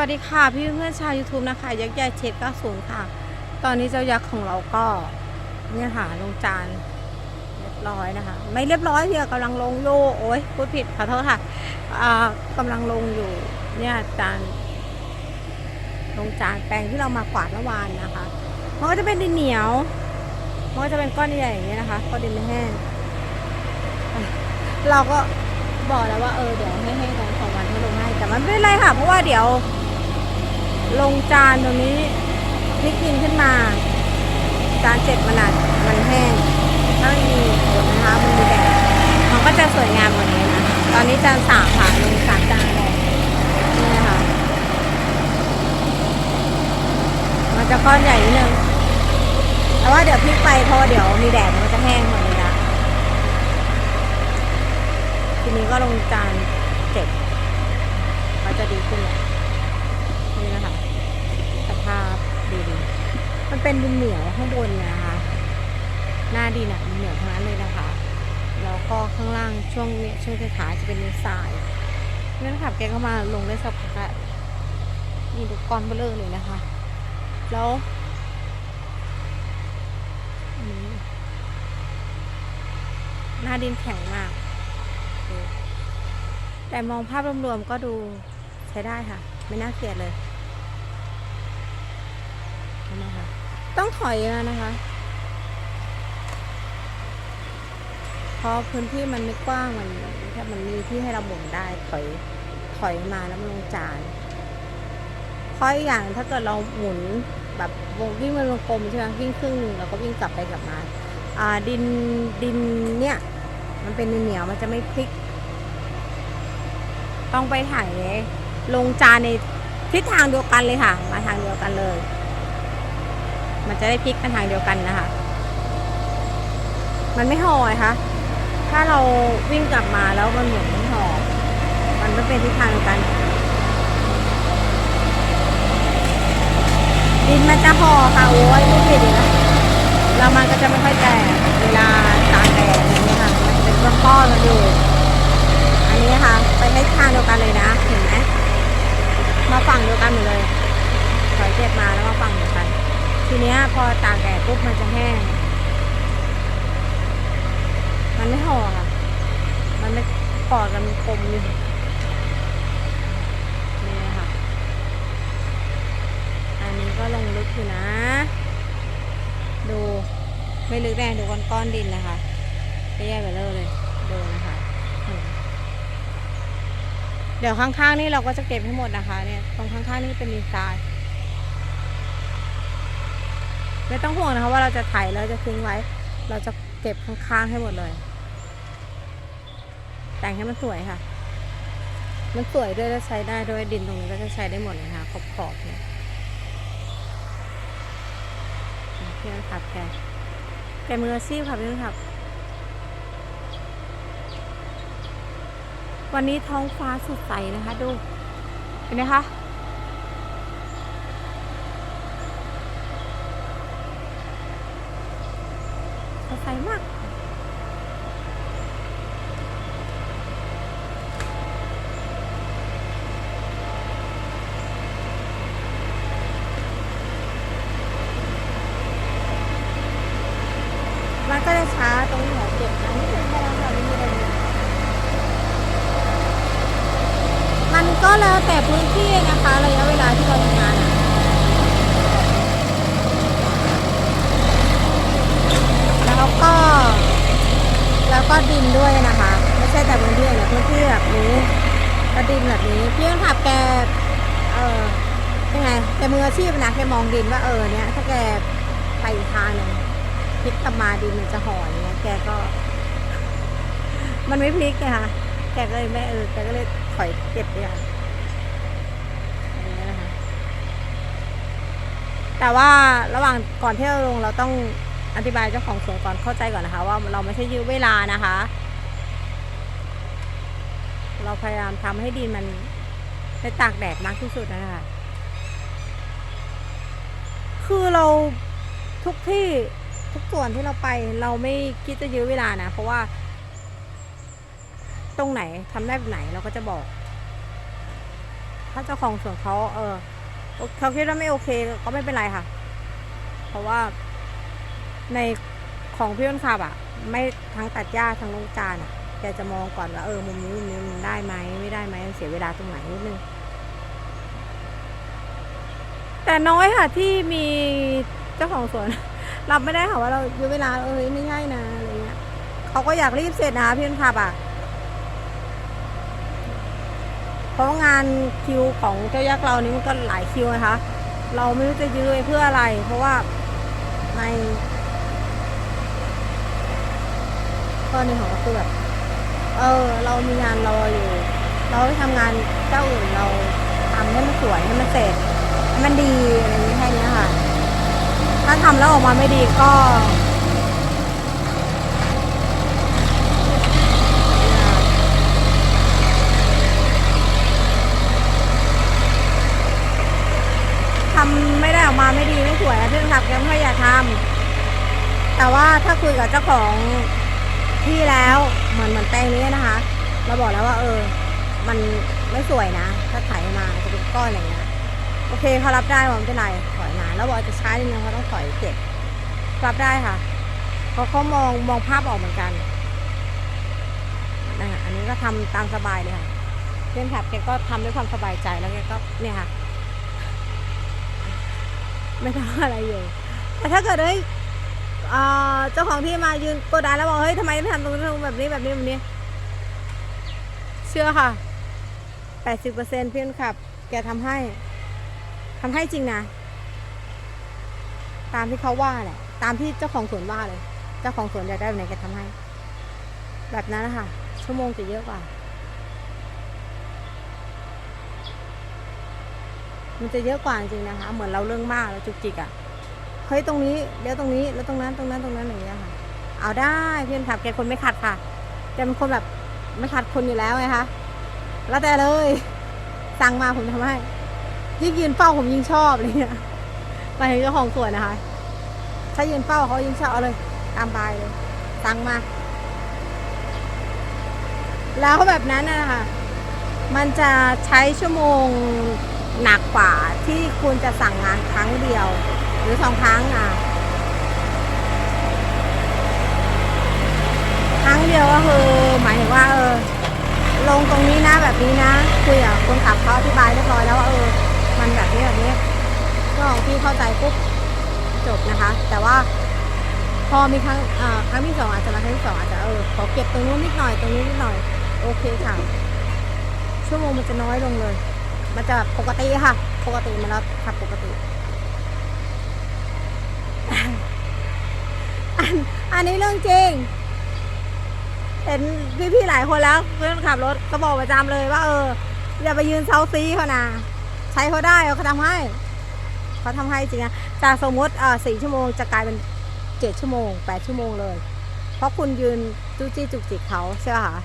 วัสดีค่ะ พี่เพื่อนชาว YouTube นะคะ ยักษ์ใหญ่เชด90 ค่ะ ตอนนี้เจ้ายักษ์ของเราก็เนี่ยค่ะลงจานเรียบร้อยนะคะ ไม่เรียบร้อยเดียวกำลังลงโยโอ้ยพูดผิดขอโทษค่ะอ่ากำลังลงอยู่เนี่ยจานลงจานแปลงที่เรามากวาดเมื่อวานนะคะมันก็จะเป็นดินเหนียวมันก็จะเป็นก้อนใหญ่อย่างเงี้ยนะคะก้อนดินไม่แห้งเราก็บอกแล้วว่าเออเดี๋ยวให้ให้น้องสองวันให้ลงให้แต่มันไม่เป็นไรค่ะ เพราะว่าเดี๋ยว ลงจานตรงนี้พลิกดินขึ้นมา จานเจ็ดมันอาจมันแห้งถ้าไม่มีฝนนะคะมันมีแดดมันก็จะสวยงามกว่านี้นะตอนนี้จานสามค่ะลงสามจานเลยนี่นะคะมันจะก้อนใหญ่นิดนึงแต่ว่าเดี๋ยวพลิกไปเพราะว่าเดี๋ยวมีแดดมันจะแห้งหมดเลยนะทีนี้ก็ลงจานเจ็ดก็จะดีขึ้นแหละ นี่นะคะ สภาพดีดีมัน เป็นดินเหนียวข้างบนนะคะ หน้าดินอะดินเหนียวทั้งนั้นเลยนะคะ แล้วก็ข้างล่างช่วงเนี้ยช่วงท้ายจะเป็นดินทรายนี่นะคะแกก็มาลงได้สักพักอะนี่ดูก้อนเบลเลอร์เลยนะคะ แล้วหน้าดินแข็งมาก แต่มองภาพรวมๆก็ดูใช้ได้ค่ะ ไม่น่าเกลียดเลยเห็นะคะ ต้องถอยแล้วนะคะ เพราะพื้นที่มันไม่กว้างมันถ้ามันมีที่ให้เราหมุนได้ถอยถอยมาแล้วมันลงจานเพราะอีกอย่างถ้าเกิดเราหมุนแบบวงวิ่งมันวงกลมใช่ไหมวิ่งครึ่งหนึ่งแล้วก็วิ่งกลับไปกลับมาอ่าดินดินเนี่ยมันเป็นดินเหนียวมันจะไม่พลิก ต้องไปถ่ายลงจานในทิศทางเดียวกันเลยค่ะ มาทางเดียวกันเลย มันจะได้พลิกกันทางเดียวกันนะคะ มันไม่ห่อไงคะ ถ้าเราวิ่งกลับมาแล้วมันเหมือนไม่ห่อ มันไม่เป็นทิศทางเดียวกัน ดินมันจะห่อค่ะโอ้ยไม่ผิดอีกแล้วแล้วมันก็จะไม่ค่อยแตกเวลาตากแดดอย่างนี้ยค่ะ มันจะเป็นก้อนๆกันอยู่ อันนี้นะคะไปทิศทางเดียวกันเลยนะ เห็นไหมมาฝั่งเดียวกันหมดเลยถอยเก็บมาแล้วมาฝั่งเดียว ทีเนี้ยพอตากแดดปุ๊บมันจะแห้ง มันไม่ห่อค่ะ มันไม่กอดกันกลมอยู่นี่ค่ะ อันนี้ก็ลงลึกอยู่นะ ดูไม่ลึกแน่ดูก้อนก้อนดินนะคะไปแยกไปเลยเลยดูนะคะ เดี๋ยวข้างๆนี่เราก็จะเก็บให้หมดนะคะ เนี่ย ตรงข้างๆนี่เป็นดินทราย ไม่ต้องห่วงนะคะว่าเราจะไถแล้วจะทิ้งไว้ เราจะเก็บข้างๆให้หมดเลย แต่งให้มันสวยค่ะ มันสวยด้วยแล้วใช้ได้ด้วยดินตรงนี้ก็จะใช้ได้หมดเลยนะคะขอบๆเนี่ยเพื่อนขับแกแกมืออาชีพค่ะเพื่อนขับ วันนี้ท้องฟ้าสดใสนะคะ ดู เห็นไหมคะ สดใสมาก มันก็จะช้าตรงหัวเก็บนะนี่เป็นแค่เราค่ะไม่มีอะไรเลยมันก็ แล้วแต่พื้นที่นะคะ ระยะเวลาที่เราทำงานแล้วก็ แล้วก็ดินด้วยนะคะ ไม่ใช่แต่พื้นที่นะพื้นที่แบบนี้ก็ดินแบบนี้พี่ต้องขับแกเออยังไงแกมืออาชีพนะแกมองดินว่าเออเนี่ยถ้าแกไปทางหนึ่งพลิกกลับมาดินมันจะห่ออย่างเงี้ยแกก็ มันไม่พลิกไงคะแกก็เลยไม่เออแกก็เลยถอยเก็บไปอะอย่างเงี้ยนะคะ แต่ว่าระหว่างก่อนที่เราลงเราต้องอธิบายเจ้าของสวนก่อนเข้าใจก่อนนะคะ ว่าเราไม่ใช่ยื้อเวลานะคะ เราพยายามทำให้ดินมันได้ตากแดดมากที่สุดนะคะคือเราทุกที่ทุกส่วนที่เราไปเราไม่คิดจะยื้อเวลานะ เพราะว่า ตรงไหนทำได้แบบไหนเราก็จะบอก ถ้าเจ้าของสวนเขาเออ เขาคิดว่าไม่โอเคก็ไม่เป็นไรค่ะ เพราะว่าในของพี่อ้นขับอะ ไม่ทั้งตัดหญ้าทั้งลงจานอะแกจะมองก่อนว่าเออมุมนี้มุมนี้มันได้ไหมไม่ได้ไหมมันเสียเวลาตรงไหนนิดนึงแต่น้อยค่ะที่มีเจ้าของสวน รับไม่ได้ค่ะว่าเรายื้อเวลาเออไม่ใช่นะอะไรเงี้ยเขาก็อยากรีบเสร็จนะคะพี่อ้นขับอะ เพราะงานคิวของเจ้ายักษ์เรานี่มันก็หลายคิวนะคะ เราไม่รู้จะยื้อไว้เพื่ออะไร เพราะว่าในข้อหนึ่งของก็คือแบบเออ เรามีงานรออยู่ เราไปทำงานเจ้าอื่นเราทำให้มันสวยให้มันเสร็จให้มันดีอะไรอย่างนี้แค่นี้ค่ะ ถ้าทำแล้วออกมาไม่ดีก็ ทำไม่ได้ออกมาไม่ดีไม่ สวยอะเพื่อนขับแกไม่อยากทำแต่ว่าถ้าคุยกับเจ้าของที่แล้วเหมือนเหมือนแปลงนี้นะคะ เราบอกแล้วว่า เออ มันไม่สวยนะ ถ้าไถมาจะเป็นก้อนอย่างเงี้ยโอเคเขารับได้ว่าไม่เป็นไรถอยมาแล้วบอกจะช้านิดนึงเขาต้องถอยเจ็บรับได้ค่ะเพราะเขามองมองภาพออกเหมือนกันนะคะอันนี้ก็ทำตามสบายเลยค่ะเพื่อนขับแกก็ทำด้วยความสบายใจแล้วแกก็เนี่ยค่ะ ไม่ทำอะไรอยู่ แต่ถ้าเกิดเฮ้ยเจ้าของที่มายืนกดดันแล้วบอกเฮ้ยทำไมไม่ทำตรงนี้แบบนี้แบบนี้แบบนี้ เชื่อค่ะแปดสิบเปอร์เซ็นต์เพื่อนขับ แกทำให้ทำให้จริงนะ ตามที่เขาว่าแหละ ตามที่เจ้าของสวนว่าเลย เจ้าของสวนอยากได้แบบไหนแกทำให้ แบบนั้นนะคะชั่วโมงจะเยอะกว่า มันจะเยอะกว่าจริงนะคะ เหมือนเราเรื่องมากเราจุกจิกอะ่ะเฮ้ยตรงนี้เดี๋ยวตรงนี้แล้วตรงนั้นตรงนั้นตรงนั้นอย่างเงี้ยค่ะ เอาได้เพื่อนขับแกคนไม่ขัดค่ะแกเป็นคนแบบไม่ขัดคนอยู่แล้วไงคะแล้วแต่เลยสั่งมาผมทำให้ยิ่งยืนเฝ้าผมยิ่งชอบอะไรเงี้ยไปถึงเจ้าของสวนนะคะถ้ายืนเฝ้าเขายิ่งชอบเอาเลย ตามบายเลยสั่งมา แล้วแบบนั้นนะคะมันจะใช้ชั่วโมง หนักกว่าที่คุณจะสั่งงานครั้งเดียว หรือสองครั้งอะ ครั้งเดียวก็คือหมายถึงว่าเออลงตรงนี้นะแบบนี้นะคุยกับคนขับเขาอธิบายเรียบร้อยแล้วว่าเออ มันแบบนี้แบบนี้ก็ของพี่เข้าใจปุ๊บจบนะคะ แต่ว่าพอมีครั้งอ่าครั้งที่สองอาจจะมาครั้งที่สองอาจจะเออขอเก็บตรงนู้นนิดหน่อยตรงนี้นิดหน่อย โอเคค่ะ ชั่วโมงมันจะน้อยลงเลย มันจะปกติค่ะ ปกติมันแล้วขับปกติ อันอันนี้เรื่องจริง เห็นพี่ๆหลายคนแล้วเพื่อนขับรถก็บอกประจำเลยว่า เอออย่าไปยืนเซาซีเขานะใช้เขาได้เขาทำให้เขาทำให้จริงนะจากสมมติเออสี่ชั่วโมงจะกลายเป็นเจ็ดชั่วโมงแปดชั่วโมงเลย เพราะคุณยืนจู้จี้จุกจิกเขาใช่ป่ะคะ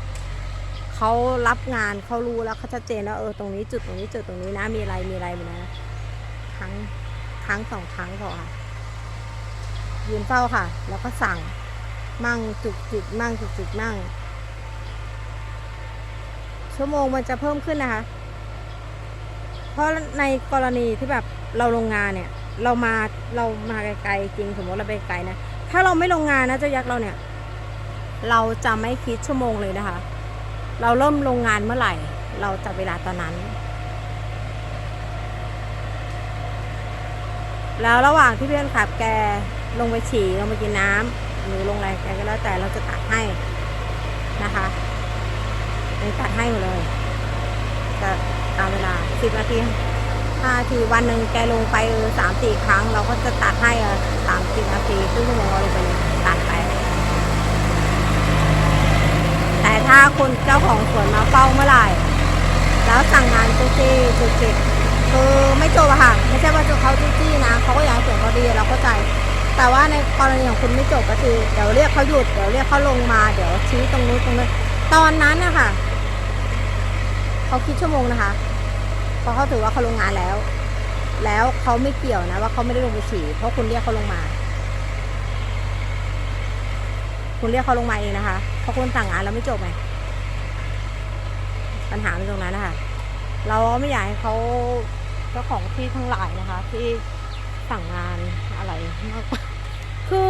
เขารับงานเขารู้แล้วเขาชัดเจนว่าเออตรงนี้จุดตรงนี้จุดตรงนี้นะมีอะไรมีอะไรมีนะครั้งครั้งสองครั้งพอค่ะ ยืนเฝ้าค่ะ แล้วก็สั่งมั่งจุกจิกมั่งจุกจิกมั่ง ชั่วโมงมันจะเพิ่มขึ้นนะคะ เพราะในกรณีที่แบบเราลงงานเนี่ย เรามาเรามาไกลๆจริงสมมติเราไปไกลนะถ้าเราไม่ลงงานนะเจ้ายักษ์เราเนี่ย เราจะไม่คิดชั่วโมงเลยนะคะ เราเริ่มลงงานเมื่อไหร่ เราจับเวลาตอนนั้น แล้วระหว่างที่เพื่อนขับแกลงไปฉี่ลงไปกินน้ำหรือลงอะไรแกก็แล้วแต่เราจะตัดให้นะคะเราตัดให้หมดเลยจะตามเวลาสิบนาทีห้านาทีวันหนึ่งแกลงไปเออสามสี่ครั้ง เราก็จะตัดให้เออสามสิบนาทีครึ่งชั่วโมงเราลงไปเลยตัดไป แต่ ถ้าคนเจ้าของสวนมาเฝ้าเมื่อไหร่แล้วสั่งงานจุกจี้จุกจิกคือไม่จบอะค่ะ ไม่ใช่ว่าจะเขาจุกจี้นะเขาก็อยากให้สวนเขาดีเราเข้าใจ แต่ว่าในกรณีของคุณไม่จบก็คือเดี๋ยวเรียกเขาหยุดเดี๋ยวเรียกเขาลงมาเดี๋ยวชี้ตรงนู้นตรงนี้นตอนนั้นนะคะเขาคิดชั่วโมงนะคะเพราะเขาถือว่าเขาลงงานแล้ว แล้วเขาไม่เกี่ยวนะว่าเขาไม่ได้ลงไปฉี่เพราะคุณเรียกเขาลงมา คุณเรียกเขาลงมาเองนะคะเพราะคุณสั่งงานแล้วไม่จบไงปัญหาเป็นตรงนั้นนะคะเราไม่อยากให้เขาเจ้าของที่ทั้งหลายนะคะ ที่สั่งงานอะไรมากคือ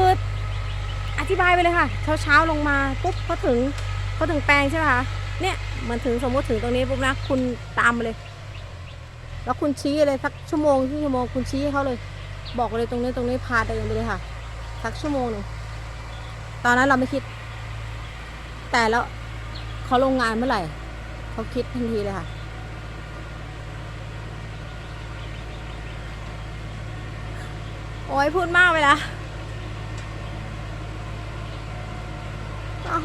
อธิบายไปเลยค่ะ เช้าเช้าๆลงมาปุ๊บพอถึงพอถึงแปลงใช่ไหมคะเนี่ยมือนถึงสมมติถึงตรงนี้ปุ๊บนะคุณตามมาเลย แล้วคุณชี้เลยสักชั่วโมงที่ชั่วโมงคุณชี้ให้เขาเลย บอกเลยตรงนี้ตรงนี้พาเดินไปเลยค่ะ สักชั่วโมงหนึ่ง ตอนนั้นเราไม่คิด แต่แล้วเขาลงงานเมื่อไหร่เขาคิดทันทีเลยค่ะ โอ้ยพูดมากไปละอ้าว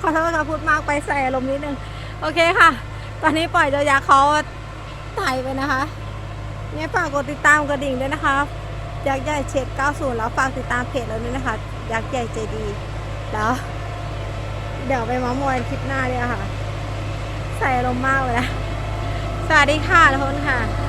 ขอโทษค่ะพูดมากไปใส่อารมณ์นิดนึง โอเคค่ะ ตอนนี้ปล่อยเจ้ายาเขาถ่ายไปนะคะเนี่ยฝากกดติดตามกระดิ่งด้วยนะคะ อยักใหญ่เช็ด90 แล้วฝากติดตามเพจเราด้วยนะคะ ยักษ์ใหญ่ใจดี แล้ว เดี๋ยวไปมามอยคลิปหน้าเลยค่ะ ใส่ลมมากเลยนะสวัสดีค่ะทุกคนค่ะ